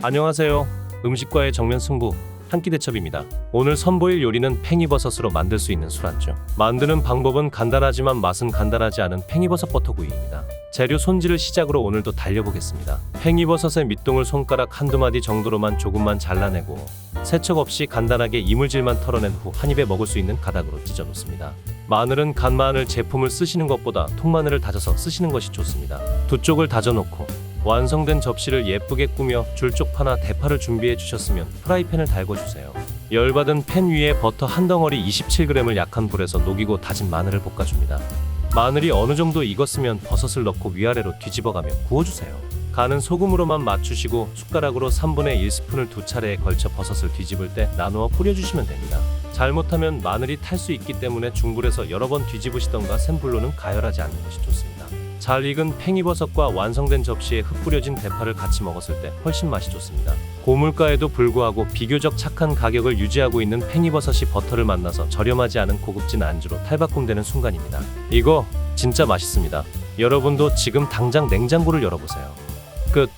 안녕하세요. 음식과의 정면 승부 한 끼 대첩입니다. 오늘 선보일 요리는 팽이버섯으로 만들 수 있는 술안주. 만드는 방법은 간단하지만 맛은 간단하지 않은 팽이버섯 버터구이입니다. 재료 손질을 시작으로 오늘도 달려보겠습니다. 팽이버섯의 밑동을 손가락 한두 마디 정도로만 조금만 잘라내고 세척 없이 간단하게 이물질만 털어낸 후 한 입에 먹을 수 있는 가닥으로 찢어 놓습니다. 마늘은 간마늘 제품을 쓰시는 것보다 통마늘을 다져서 쓰시는 것이 좋습니다. 두 쪽을 다져 놓고 완성된 접시를 예쁘게 꾸며 줄쪽 파나 대파를 준비해 주셨으면 프라이팬을 달궈 주세요. 열받은 팬 위에 버터 한 덩어리 27g을 약한 불에서 녹이고 다진 마늘을 볶아줍니다. 마늘이 어느 정도 익었으면 버섯을 넣고 위아래로 뒤집어가며 구워주세요. 간은 소금으로만 맞추시고 숟가락으로 3분의 1스푼을 두 차례에 걸쳐 버섯을 뒤집을 때 나누어 뿌려주시면 됩니다. 잘못하면 마늘이 탈 수 있기 때문에 중불에서 여러 번 뒤집으시던가 센 불로는 가열하지 않는 것이 좋습니다. 잘 익은 팽이버섯과 완성된 접시에 흙 뿌려진 대파를 같이 먹었을 때 훨씬 맛이 좋습니다. 고물가에도 불구하고 비교적 착한 가격을 유지하고 있는 팽이버섯이 버터를 만나서 저렴하지 않은 고급진 안주로 탈바꿈되는 순간입니다. 이거 진짜 맛있습니다. 여러분도 지금 당장 냉장고를 열어보세요. 끝.